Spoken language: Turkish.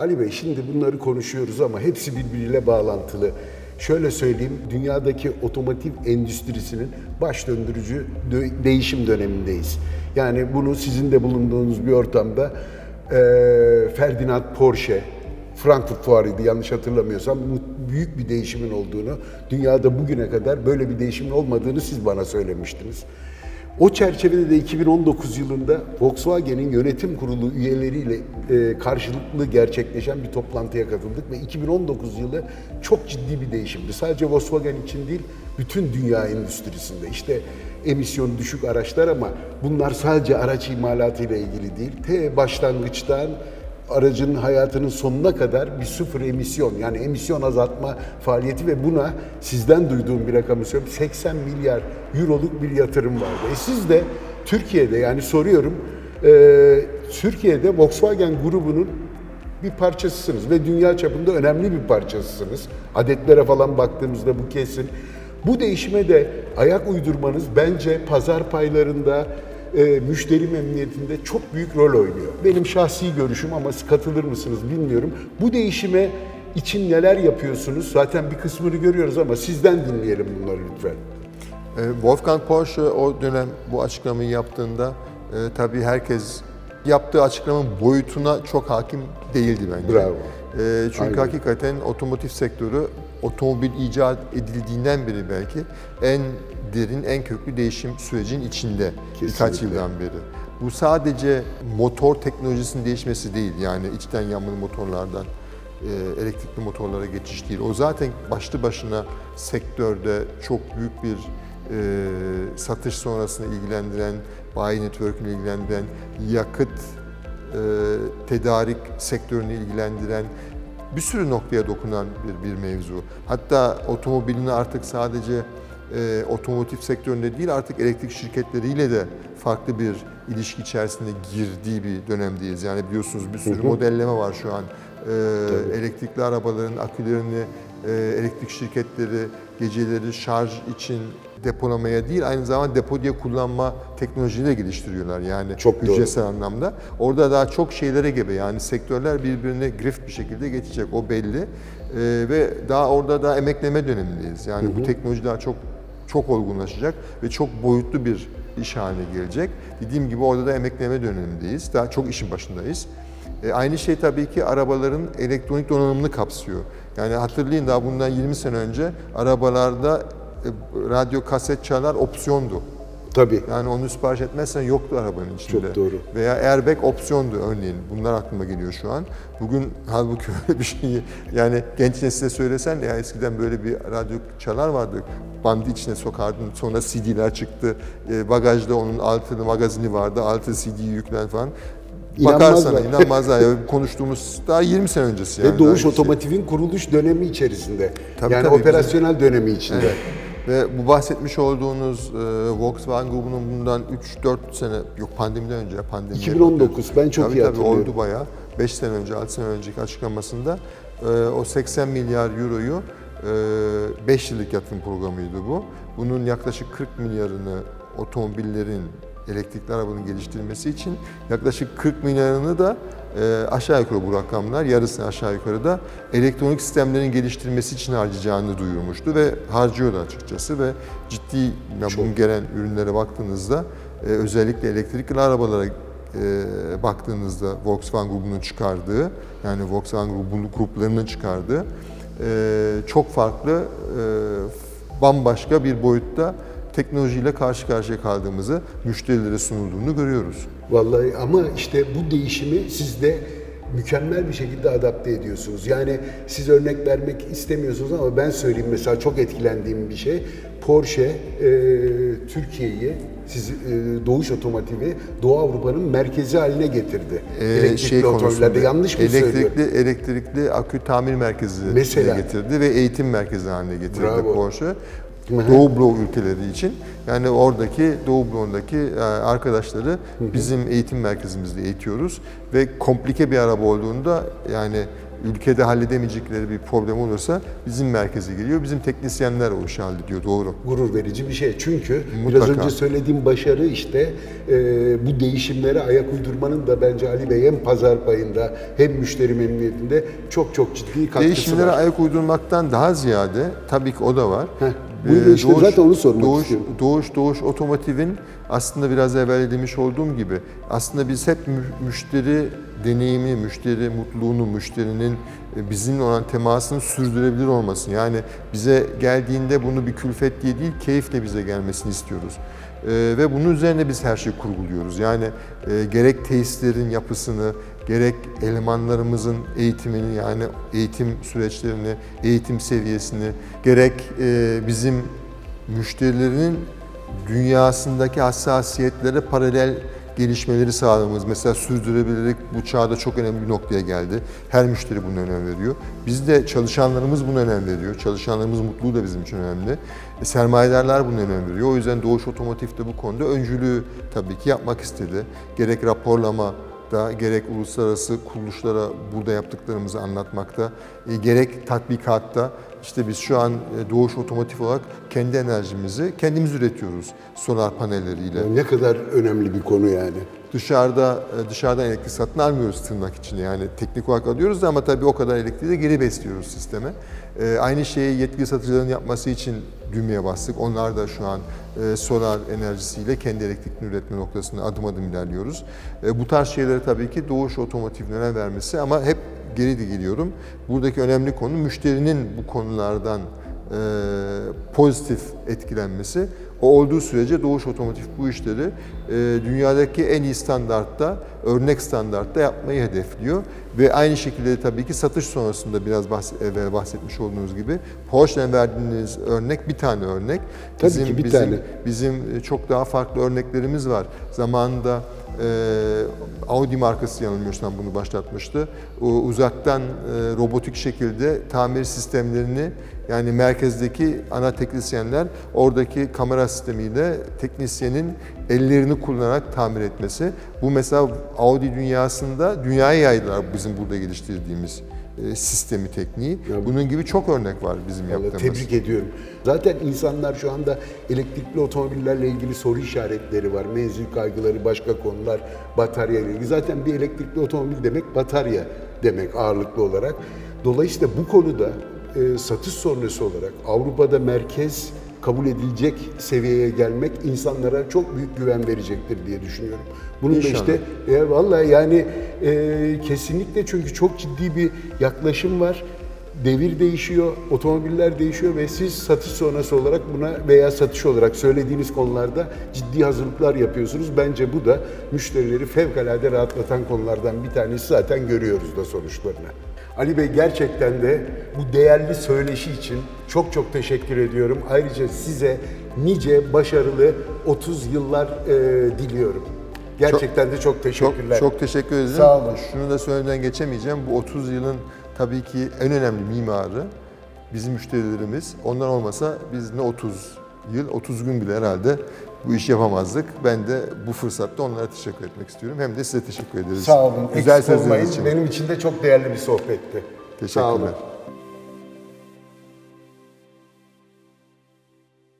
Ali Bey şimdi bunları konuşuyoruz ama hepsi birbiriyle bağlantılı. Şöyle söyleyeyim, dünyadaki otomotiv endüstrisinin baş döndürücü dö- değişim dönemindeyiz. Yani bunu sizin de bulunduğunuz bir ortamda eee, Ferdinand Porsche, Frankfurt Fuarı'ydı yanlış hatırlamıyorsam, büyük bir değişimin olduğunu, dünyada bugüne kadar böyle bir değişimin olmadığını siz bana söylemiştiniz. O çerçevede de 2019 yılında Volkswagen'in yönetim kurulu üyeleriyle e, karşılıklı gerçekleşen bir toplantıya katıldık ve 2019 yılı çok ciddi bir değişimdi. Sadece Volkswagen için değil, bütün dünya endüstrisinde. İşte emisyon düşük araçlar ama bunlar sadece araç imalatıyla ilgili değil. Te başlangıçtan aracın hayatının sonuna kadar bir sıfır emisyon yani emisyon azaltma faaliyeti ve buna sizden duyduğum bir rakamı söyleyeyim 80 milyar euroluk bir yatırım vardı. E siz de Türkiye'de yani soruyorum e, Türkiye'de Volkswagen grubunun bir parçasısınız ve dünya çapında önemli bir parçasısınız. Adetlere falan baktığımızda bu kesin. Bu değişime de ayak uydurmanız bence pazar paylarında, e, müşteri memnuniyetinde çok büyük rol oynuyor. Benim şahsi görüşüm ama katılır mısınız bilmiyorum. Bu değişime için neler yapıyorsunuz? Zaten bir kısmını görüyoruz ama sizden dinleyelim bunları lütfen. E, Wolfgang Porsche o dönem bu açıklamayı yaptığında e, tabii herkes yaptığı açıklamanın boyutuna çok hakim değildi bence. Bravo. E, çünkü Aynen. hakikaten otomotiv sektörü otomobil icat edildiğinden beri belki en derin, en köklü değişim sürecinin içinde birkaç Kesinlikle. yıldan beri. Bu sadece motor teknolojisinin değişmesi değil yani içten yanmalı motorlardan e, elektrikli motorlara geçiş değil. O zaten başlı başına sektörde çok büyük bir e, satış sonrasını ilgilendiren, bayi network'ünü ilgilendiren, yakıt e, tedarik sektörünü ilgilendiren bir sürü noktaya dokunan bir, bir mevzu. Hatta otomobilini artık sadece e, otomotiv sektöründe değil artık elektrik şirketleriyle de farklı bir ilişki içerisinde girdiği bir dönemdeyiz. Yani biliyorsunuz bir sürü modelleme var şu an. E, elektrikli arabaların akülerini e, elektrik şirketleri geceleri şarj için depolamaya değil aynı zamanda depo diye kullanma teknolojileri de geliştiriyorlar yani Çok hücresel anlamda. Orada daha çok şeylere gebe yani sektörler birbirine grift bir şekilde geçecek o belli. Ee, ve daha orada da emekleme dönemindeyiz. Yani bu teknoloji daha çok çok olgunlaşacak ve çok boyutlu bir iş haline gelecek. Dediğim gibi orada da emekleme dönemindeyiz. Daha çok işin başındayız. E, aynı şey tabii ki arabaların elektronik donanımını kapsıyor. Yani hatırlayın daha bundan 20 sene önce arabalarda e, radyo kaset çalar opsiyondu. Tabii. Yani onu sipariş etmezsen yoktu arabanın içinde. Çok doğru. Veya airbag opsiyondu örneğin. Bunlar aklıma geliyor şu an. Bugün halbuki öyle bir şeyi yani genç nesile söylesen de ya eskiden böyle bir radyo çalar vardı. Bandı içine sokardın. Sonra CD'ler çıktı. E, bagajda onun altı magazini vardı. Altı CD'yi yüklen falan. Bakarsan İnanmazlar. inanmazlar. ya konuştuğumuz daha 20 sene öncesi yani. Ve Doğuş Daha şey. Otomotiv'in kuruluş dönemi içerisinde. Tabii, yani tabii, operasyonel dönemi içinde. Ve bu bahsetmiş olduğunuz e, Volkswagen grubunun bundan 3-4 sene, yok pandemiden önce, pandemi 2019, ben çok tabii, iyi tabii, hatırlıyorum. oldu bayağı. 5 sene önce, 6 sene önceki açıklamasında e, o 80 milyar euroyu 5 yıllık yatırım programıydı bu. Bunun yaklaşık 40 milyarını otomobillerin, elektrikli arabanın geliştirilmesi için yaklaşık 40 milyarını da e, aşağı yukarı bu rakamlar, yarısını aşağı yukarı da elektronik sistemlerin geliştirilmesi için harcayacağını duyurmuştu ve harcıyordu açıkçası ve ciddi ya bunun gelen ürünlere baktığınızda e, özellikle elektrikli arabalara e, baktığınızda Volkswagen grubunun çıkardığı yani Volkswagen grubunun gruplarının çıkardığı e, çok farklı e, bambaşka bir boyutta teknolojiyle karşı karşıya kaldığımızı müşterilere sunulduğunu görüyoruz. Vallahi ama işte bu değişimi siz de mükemmel bir şekilde adapte ediyorsunuz. Yani siz örnek vermek istemiyorsunuz ama ben söyleyeyim mesela çok etkilendiğim bir şey. Porsche e, Türkiye'yi, siz e, Doğuş Otomotiv'i Doğu Avrupa'nın merkezi haline getirdi. Ee, Elektrikli otomobillerde yanlış mı elektrikli, söylüyorum? Elektrikli akü tamir merkezi Mesela. haline getirdi ve eğitim merkezi haline getirdi Bravo. Porsche. Doğu Bloğu ülkeleri için yani oradaki Doğu Bloğu'ndaki e, arkadaşları bizim eğitim merkezimizde eğitiyoruz ve komplike bir araba olduğunda yani ülkede halledemeyecekleri bir problem olursa bizim merkeze geliyor. Bizim teknisyenler o işi hallediyor. Doğru. gurur verici bir şey. Çünkü biraz Mutlaka. önce söylediğim başarı işte e, bu değişimlere ayak uydurmanın da bence Ali Bey hem pazar payında hem müşteri memnuniyetinde çok çok ciddi katkısı Değişimlere var. ayak uydurmaktan daha ziyade tabii ki o da var. Heh, buyurun işte zaten onu sormak Doğuş, istiyorum. Doğuş, Doğuş Otomotiv'in aslında biraz evvel de demiş olduğum gibi aslında biz hep mü- müşteri deneyimi, müşteri mutluluğunu, müşterinin e, bizimle olan temasını sürdürebilir olmasını yani bize geldiğinde bunu bir külfet diye değil keyifle bize gelmesini istiyoruz. Ee, ve bunun üzerine biz her şeyi kurguluyoruz. Yani e, gerek tesislerin yapısını, gerek elemanlarımızın eğitimini yani eğitim süreçlerini, eğitim seviyesini, gerek e, bizim müşterilerin dünyasındaki hassasiyetlere paralel gelişmeleri sağlamamız. Mesela sürdürülebilirlik bu çağda çok önemli bir noktaya geldi. Her müşteri buna önem veriyor. Biz de çalışanlarımız buna önem veriyor. Çalışanlarımız mutluluğu da bizim için önemli. E, sermayedarlar buna önem veriyor. O yüzden Doğuş Otomotiv de bu konuda öncülüğü tabii ki yapmak istedi. Gerek raporlama, da gerek uluslararası kuruluşlara burada yaptıklarımızı anlatmakta, e, gerek tatbikatta işte biz şu an e, Doğuş Otomotiv olarak kendi enerjimizi kendimiz üretiyoruz solar panelleriyle. Ne kadar önemli bir konu yani. Dışarıda e, dışarıdan elektrik satın almıyoruz tırnak içinde yani teknik olarak alıyoruz ama tabii o kadar elektriği de geri besliyoruz sisteme. E, aynı şeyi yetkili satıcıların yapması için düğmeye bastık. Onlar da şu an e, solar enerjisiyle kendi elektrikini üretme noktasında adım adım ilerliyoruz. Bu tarz şeylere tabii ki Doğuş Otomotiv'in önem vermesi ama hep geri de geliyorum. Buradaki önemli konu müşterinin bu konulardan pozitif etkilenmesi. O olduğu sürece Doğuş Otomotiv bu işleri e, dünyadaki en iyi standartta, örnek standartta yapmayı hedefliyor. Ve aynı şekilde de tabii ki satış sonrasında biraz bahs evvel bahsetmiş olduğunuz gibi Porsche'den verdiğiniz örnek bir tane örnek. Tabii ki bir bizim, tane. Bizim çok daha farklı örneklerimiz var. Zamanında e, Audi markası yanılmıyorsam bunu başlatmıştı. Uzaktan e, robotik şekilde tamir sistemlerini yani merkezdeki ana teknisyenler oradaki kamera sistemiyle teknisyenin ellerini kullanarak tamir etmesi. Bu mesela Audi dünyasında dünyaya yaydılar bizim burada geliştirdiğimiz sistemi, tekniği. Bunun gibi çok örnek var bizim yaptığımız. tebrik ediyorum. Zaten insanlar şu anda elektrikli otomobillerle ilgili soru işaretleri var. Menzil kaygıları, başka konular, batarya ile ilgili. Zaten bir elektrikli otomobil demek batarya demek ağırlıklı olarak. Dolayısıyla bu konuda e, satış sonrası olarak Avrupa'da merkez kabul edilecek seviyeye gelmek insanlara çok büyük güven verecektir diye düşünüyorum. Bunun İnşallah. da işte e, vallahi yani e, kesinlikle çünkü çok ciddi bir yaklaşım var. Devir değişiyor, otomobiller değişiyor ve siz satış sonrası olarak buna veya satış olarak söylediğiniz konularda ciddi hazırlıklar yapıyorsunuz. Bence bu da müşterileri fevkalade rahatlatan konulardan bir tanesi zaten görüyoruz da sonuçlarını. Ali Bey gerçekten de bu değerli söyleşi için çok çok teşekkür ediyorum. Ayrıca size nice başarılı 30 yıllar e, diliyorum. Gerçekten de çok Çok, teşekkürler. çok teşekkür ederim. Sağ olun. Şunu da söylemeden geçemeyeceğim. Bu 30 yılın tabii ki en önemli mimarı bizim müşterilerimiz. Onlar olmasa biz ne 30 yıl, 30 gün bile herhalde bu işi yapamazdık. Ben de bu fırsatta onlara teşekkür etmek istiyorum. Hem de size teşekkür ederiz. Sağ olun. Güzel Eksik olmayın. sözleriniz için. Benim için de çok değerli bir sohbetti. Sağ olun. Teşekkürler.